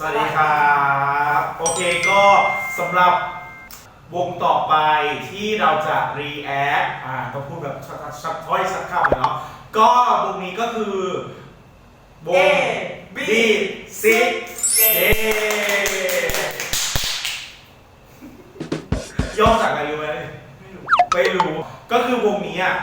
สวัสดีครับ โอเคก็สำหรับวงต่อไปที่เราจะ react อ่าต้องพูดแบบชัดชัดถ้อยชัดคำเลยเนาะก็วงนี้ก็คือวง A B B C เย้เย้ย่อจากอะไรรู้ไหมไม่รู้ก็คือวงนี้อะ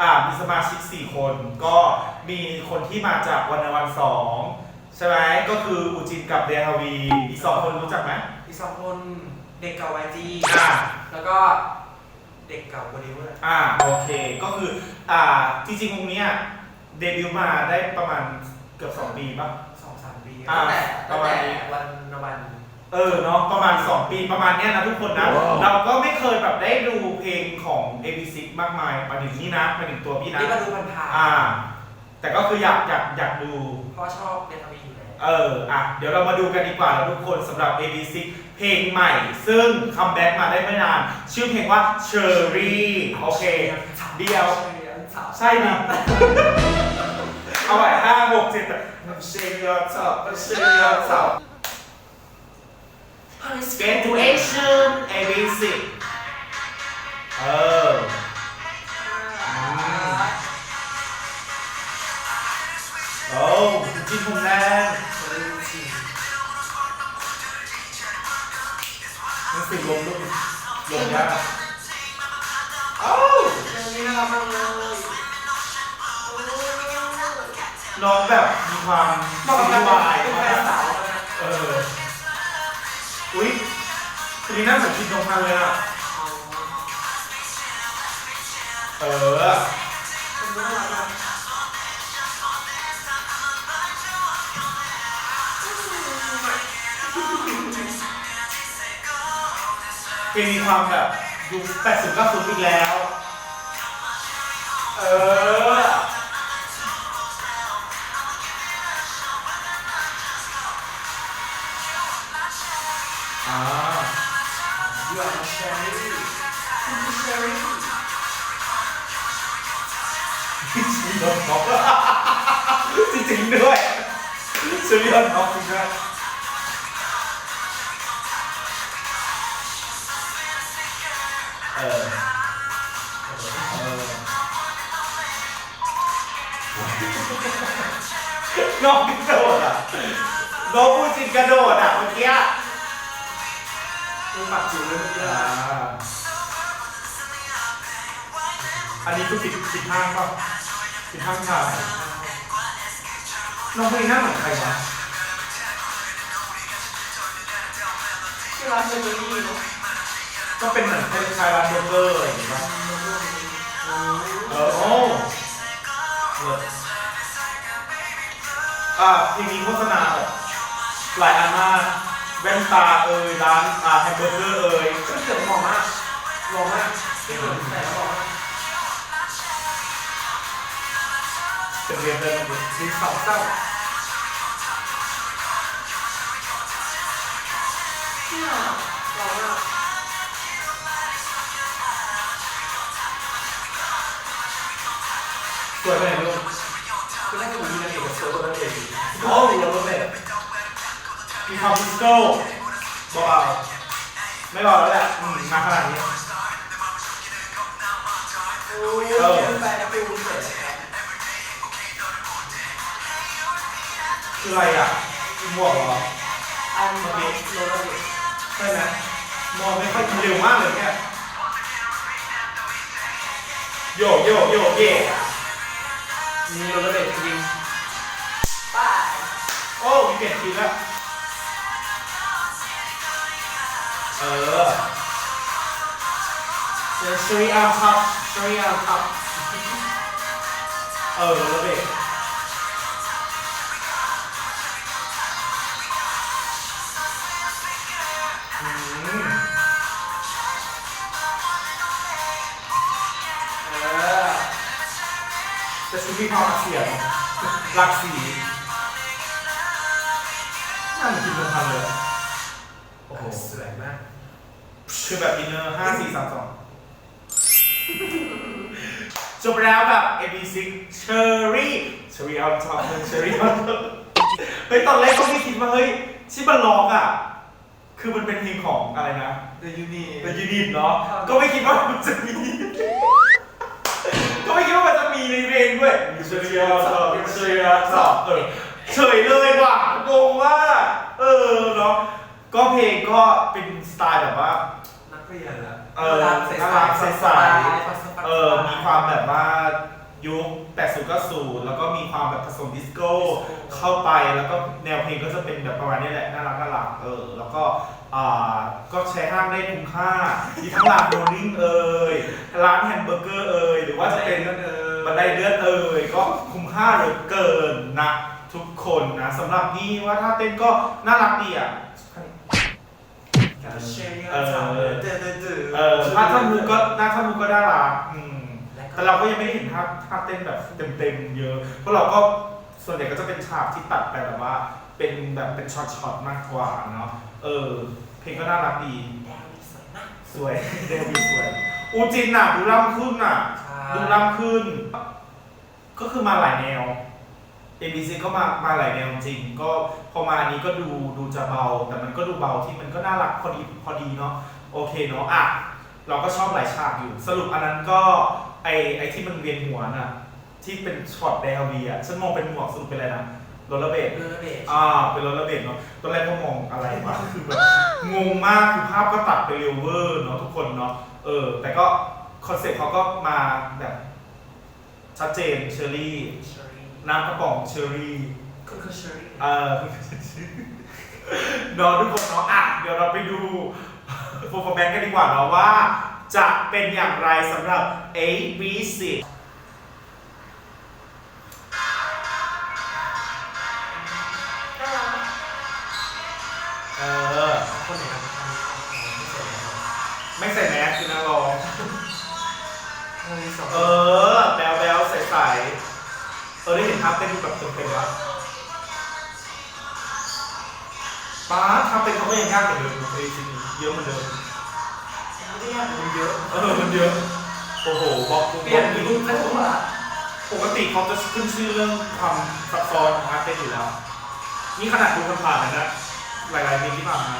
อ่ามีสมาชิก 4 คน ก็มีคนที่มาจากวันวันสอง ใช่ไหมก็คืออูจินกับเดฮาวีอีกสองคนรู้จักไหมอีกสองคนเด็กเก่าไวจีอ่าแล้วก็เด็กเก่าบริเวอร์อ่าโอเคก็คืออ่าจริงๆวงเนี้ยเดบิวต์มาได้ประมาณเกือบ2ปีป่ะ สองสามปีอ่าตั้งแต่ประตั้งมาณแต่นี้วันวัน เออเนาะประมาณ 2 ปีประมาณเนี้ยนะทุกคนนะเราก็ไม่เคยแบบได้ดูเพลงของ a b 6มากมายมาถึงนี่นะมาถึงตัวพี่นะนี่มาดูพันธาอ่า แต่ก็คืออยากอยากอยากดูเพราะว่าชอบเดนทามีอยู่แล้ว เออ อะ เดี๋ยวเรามาดูกันดีกว่านะทุกคนสำหรับ ABC เพลงใหม่ ซึ่งคัมแบ็กมาได้ไม่นาน ชื่อเพลงว่า Cherry โอเค เดียว ใช่ดิเอาไว้ห้าหกเจ็ดเชยร์สอบเชยร์สอบ graduation ABC ลมยากเอ้านี้น่ารักมากเลยน้องแบบมีความเหมาะกับารวายเป็นแฟนสาวเออ อุ๊ยคนนี้น่าเหมือนคิดนงพันเลยอะ เออ เป็นน่ารัก มากเพลงมีความแบบยุค80 90อีกแล้ว เออ อ่ายูอาร์เชอรี่เชอรี่สุริยนต์น็อกจริงๆด้วยสุริยนต์น็อกจริงด้วย เออเออน้องกระโดดอะน้องพูดจริงกระโดดอะเมื่อกี้อะดูปากจิ๋วเลยเมื่อกี้อ่านะอันนี้คือปิดปิดห้างป่ะปิดห้างชายน้องคนนี้หน้าเหมือนใครวะที่ร้านเชอรี่เนาะ ก็เป็นเหมือนคล้ายๆร้านเบอร์เกอร์อะไรอย่างเงี้ยเออโอ้เลิศอ่าทีนี้โฆษณาแบบหลายอันมากแว่นตาเอ่ยร้านอ่าแฮมเบอร์เกอร์เอ่ยก็เกิดหล่อมากหล่อมากเหมือแต่แล้วหล่อมากเป็นเรียนเดินมาดูสีขาวเศร้าเนี่ย สวยไปไหนลูกคือได้คนนี้นะเอกสวยตัวนั้นเองโอ้ยรถเมล์มีความดิสโก้เบาๆไม่เบาแล้วแหละอืมมาขนาดนี้โอ้ยเป็นแฟนฟิลเสร็จคืออะไรอะหมวกเหรออันเมื่อกี้โรลเลใช่ไหมมองไม่ค่อยเร็วมากเลยเนี่ยโยโยโยเย่ มีโรเบอร์ตจริงป้ายโอ้มีเปลี่ยนทีแล้วเออเดี๋ยวซีรีอาร์ครับเซีรีอาร์ครับเออโรเด็กอื มีความรักเสียงรักสีน่าเหมือนกินเป็นพันเลย โอ้โอ้โหโห สวยมาก คือแบบอินเนอร์ห้าสี่สามสองจบแล้วกับ AB6 Cherry Cherry on top Cherry on top เฮ้ยตอนแรกก็ไม่คิดว่าเฮ้ยชิบันร้องอะ คือมันเป็นเพลงของอะไรนะ The Uni เป็นยูนิตเนาะครับก็ไม่คิดว่ามันจะมีก็ไม่คิดว่า มันจะมีในเพลงด้วยเชียร์เชียร์สอบเชียร์สอบเออเฉยเลยว่ะงงว่า เออเนาะก็เพลงก็เป็นสไตล์แบบว่า นักเรียนละเออน่ารักใสน่ารักใสๆๆเออมีความแบบว่ายุค80 90แล้วก็มีความแบบผสมดิสโก้เข้าไปแล้วก็แนวเพลงก็จะเป็นแบบประมาณนี้แหละน่ารักน่ารักเออแล้วก็อ่าก็ใช้ห้างได้คุ้มค่ามีทั้งร้านโรลลิ่งเอ่ยร้านแฮมเบอร์เกอร์เอ่ยหรือว่าจะเป็น เออบันไดเลื่อนเอ่ยก็คุ้มค่าเหลือเกินนะทุกคนนะสำหรับนี่ว่าถ้าเต้นก็น่ารักดีอะเชียร์เออเดือดเดือดเดือดเออถ้าท่านมูก็น่าท่านมูก็น่ารักอืมแต่เราก็ยังไม่ได้เห็นภาพภาพเต้นแบบเต็มๆเยอะเพราะเราก็ส่วนใหญ่ก็จะเป็นฉากที่ตัดไปแบบว่า เป็นแบบเป็นช็อตๆมากกว่าเนาะเออเพลงก็น่ารักดีแดงนี่สวยนะสวยเดวิดสวยอูจินน่ะดูล่ำขึ้นน่ะ ดูล่ำขึ้น ก็คือมาหลายแนว ABC ก็มามาหลายแนวจริง ก็พอมาอันนี้ก็ดูดูจะเบา แต่มันก็ดูเบาที่มันก็น่ารักพอดีพอดีเนาะโอเคเนาะอะเราก็ชอบหลายฉากอยู่ สรุปอันนั้นก็ไอไอที่มันเวียนหัวน่ะที่เป็นช็อตแดวีอะฉันมองเป็นหมวกสรุปเป็นอะไรนะโรลเลอร์เบดเดือดเบสอ่าเป็นโรลเลอร์เบดเนาะตอนแรกก็มองอะไรวะคือแบบงงมากคือภาพก็ตัดไปเร็วเวอร์เนาะทุกคนเนาะเออ แต่ก็ คอนเซ็ปต์เขาก็มาแบบชัดเจนเชอรี่ เชอรี่น้ำกระป๋องเชอรี่ก็คือเชอรี่เออเนาะทุกคนเนาะอะเดี๋ยวเราไปดูโฟร์แบงกันดีกว่าเนาะว่า จะเป็นอย่างไรสำหรับ A B C น่ารักเออ คนไหนทำทำไม่สวยนะไม่ใส่ เฮ้ยสองเออแบลแบลใสๆเออได้เห็นภาพเต้นแบบเต็มๆแล้วป้าทำเป็นเขาก็ยังยากเหมือนเดิมเอซีเยอะเหมือนเดิมไม่ได้ยากมันเยอะเออมันเยอะโอ้โหบอกเปลี่ยนมีรูปแค่ตัวปกติเขาจะขึ้นชื่อเรื่องความซับซ้อนของอาร์ตเต้นอยู่แล้วนี่ขนาดดูผ่านๆเลยนะหลายๆเพลงที่ผ่านมา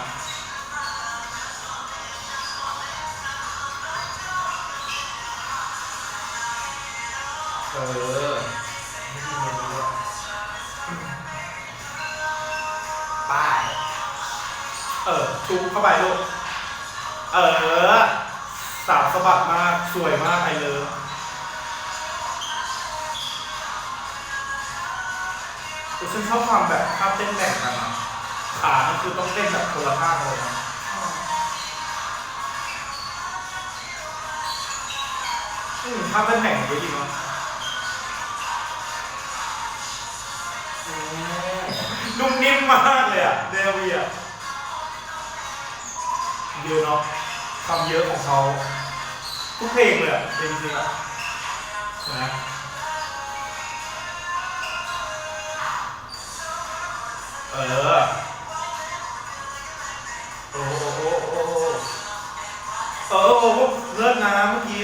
เออไม่ดีเงี้ยเลยป้ายเออชุบเข้าไปลูก เออ สาวสะบัดมาก สวยมากไอเลิฟอุ๊ยฉันชอบความแบบภาพเต้นแบ่งกันอะขานี่คือต้องเต้นแบบคนละท่าเลยนะอืมภาพเต้นแบ่งเยอะดีเนาะ นุ่มนิ่มมากเลยอะเดวีอะเยอะเนาะความเยอะของเขาทุกเพลงเลยอะจริงๆอะนะเออโอ้โหโอ้โหโอ้โหเออโอ้โหเลิศนะเมื่อกี้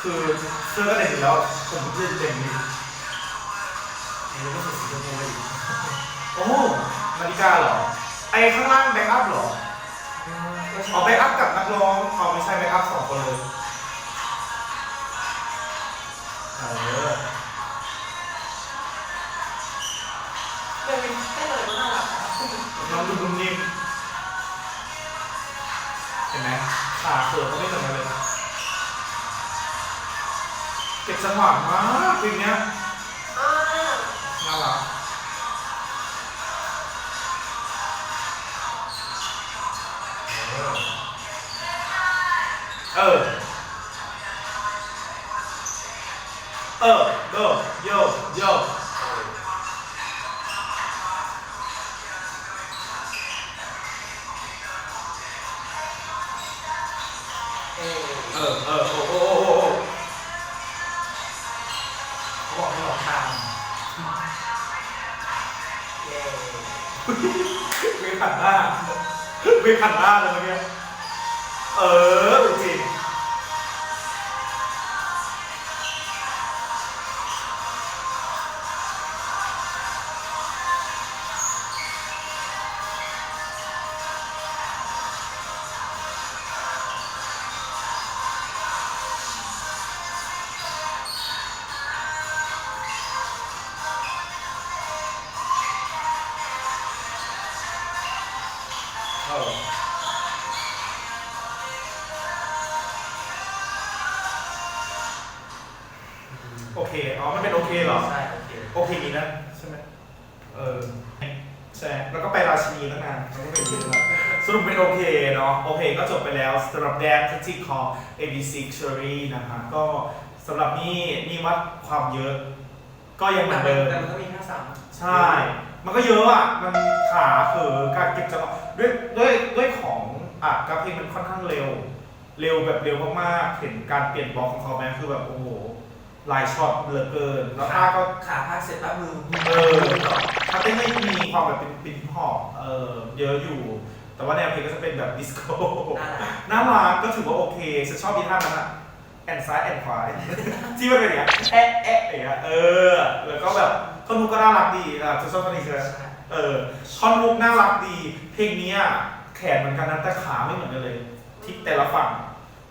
คือเสื้อก็เด่นแล้วผมเล่นเด่นดีนี่ นาฬิกาเหรอ ไอ้ข้างล่างแบ็กอัพเหรอก็ชอ๋ออบแบ็กอัพกับนักร้องเขาไม่ใช่แบ็กอัพสองคนเลยเออเป็นเป็นอะไรก็น่ารักอะน้องดูนุ่มนิ่มเห็นไหมขาเขือเขาไม่เหมือนกันเลยเก็บจังหวะมากเพลงเนี้ย เออ เออโยโยโยเออ เออเออโอ้โอ้โอ้โอ้โอ้เขาบอกให้ลองตามเย้ไม่ผ่านหน้าไม่ผ่านหน้าเลยเมื่อกี้เออจริง เป็นโอเคเหรอ ใช่โอเคโอเคนี้นะใช่ไหมเออใช่แล้วก็ไปราชินีตั้งนานแล้วก็เป็นเยอะแล้วสรุปเป็นโอเคเนาะโอเคก็จบไปแล้วสำหรับแดนที่ของ ABC Cherry นะฮะก็สำหรับนี่นี่วัดความเยอะ ก็ยังเหมือนเดิม แต่มันก็มีแค่สามใช่ มันก็เยอะอะ มันขาเขอการเก็บจังหวะด้วยด้วยด้วยของอะกราฟเพลงมันค่อนข้างเร็ว เร็วแบบเร็วมากๆ เห็นการเปลี่ยนบล็อกของเขาไหมคือแบบโอ้โหห ลายช็อตเหลือเกิน แล้วท่าก็ขาพาเสร็จปั๊บมือเออท่าเต้นไม่มีความแบบเป็นเป็นฮิปฮอปเออเยอะอยู่ แต่ว่าแนวเพลงก็จะเป็นแบบดิสโก้น่ารักน่ารักก็ถือว่าโอเคฉันชอบอีท่านั้นอะแอนซ้ายแอนขวาที่มันเป็นอย่างเงี้ยแอะแอะอย่างเงี้ยเออ แล้วก็แบบท่อนฮุกก็น่ารักดีอะจะชอบท่อนนี้ใช่ไหมใช่เออท่อนฮุกน่ารักดี เพลงเนี้ยแขนเหมือนกันนะแต่ขาไม่เหมือนกันเลย ที่แต่ละฝั่ง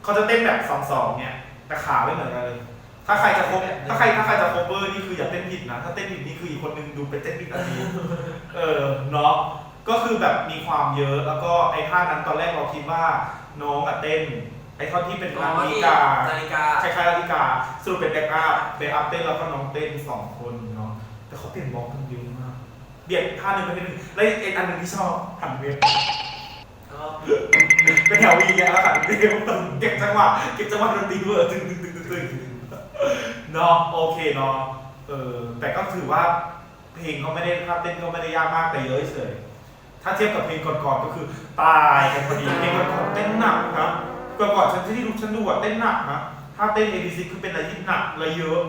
เขาจะเต้นแบบสองสองเนี่ยแต่ขาไม่เหมือนกันเลย ถ้าใครจะคบถ้าใครถ้าใครจะ cover นี่คืออย่าเต้นผิดนะ ถ้าเต้นผิดนี่คืออีกคนนึงดูไปเต้นผิดอันนี้เออเนาะก็คือแบบมีความเยอะแล้วก็ไอ้ท่านั้นตอนแรกเราคิดว่าน้องอะเต้นไอ้ท่อนที่เป็นนาฬิกานาฬิกาคล้ายๆนาฬิกาสรุปเป็นแบ็กอัพแบ็กอัพเต้นแล้วก็น้องเต้นสองคนเนาะแต่เขาเปลี่ยนบล็อกกันเยอะมากเบียดท่าหนึ่งไปท่าหนึ่งแล้วไอ้อันหนึ่งที่ชอบหันเวฟก็เป็นแถววีไงแล้วหันเวฟเก็บจังหวะเก็บจังหวะดนตรีเวอร์ตึงตึงตึงตึงตึง เนาะโอเคเนาะเออแต่ก็ถือว่าเพลงก็ไม่ได้ท่าเต้นก็ไม่ได้ยากมากแต่เยอะเฉยถ้าเทียบกับเพลงก่อนๆก็คือตายกันพอดีเพลงก่อนๆเต้นหนักนะก่อนๆฉันที่ดูฉันดูอะเต้นหนักนะถ้าเต้น ABC คือเป็นอะไรที่หนักและเยอะ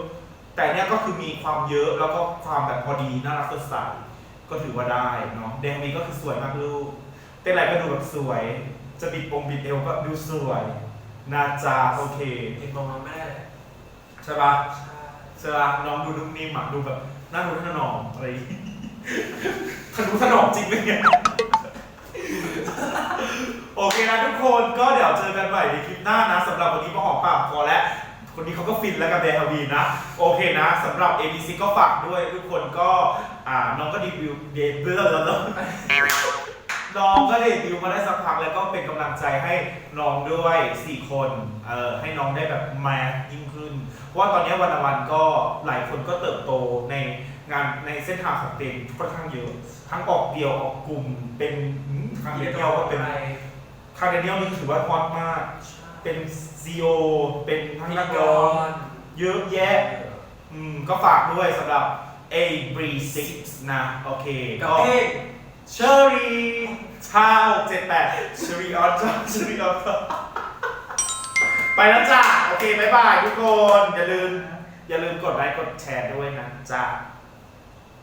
แต่เนี้ยก็คือมีความเยอะแล้วก็ความแบบพอดีน่ารักสดใสก็ถือว่าได้เนาะแดงวีก็คือสวยมากลูกเต้นอะไรก็ดูแบบสวย จะบิดปงบิดเอวก็ดูสวยนาจาโอเค เห็นมองมันไม่ได้เลย ใช่ปะใช่ใช่ปะน้องดูนุ่มนิ่มอะดูแบบน่าดูถนอมอะไรอย่างงี้ทะนุถนอมจริงไหมเนี่ยโอเคนะทุกคนก็เดี๋ยวเจอกันใหม่ในคลิปหน้านะสำหรับวันนี้พ่อหอมปากพอแล้วคนนี้เขาก็ฟินแล้วกับเดฮาวีนะ โอเคนะสำหรับ ABC ก็ฝากด้วยทุกคนก็อ่าน้องก็ดีบิวเดบิวต์แล้วเน้องก็เดบิวมาได้สักพักแล้วก็เป็นกำลังใจให้น้องด้วย4คนเอ่อให้น้องได้แบบแมสยิ่งขึ้น เพราะว่าตอนนี้วันละวันก็หลายคนก็เติบโตในงานในเส้นทางของเต็มค่อนข้างเยอะทั้งออกเดี่ยวออกกลุ่มเป็นหืมครั้งเดียวก็เป็นอะไรครั้งเดียวนี่ถือว่าฮอตมาก เป็นซีโอเป็นทั้งนักร้องเยอะแยะ อืมก็ฝากด้วยสำหรับ A b r e 6นะ โอเค กับก็เพลง เชอรี่ชาเจ็ดแปดเชอรี่ออตเชอรี่ออนไปแล้วจ้า โอเค บ๊ายบายทุกคน อย่าลืม อย่าลืมกดไลค์ กดแชร์ด้วยนะจ้า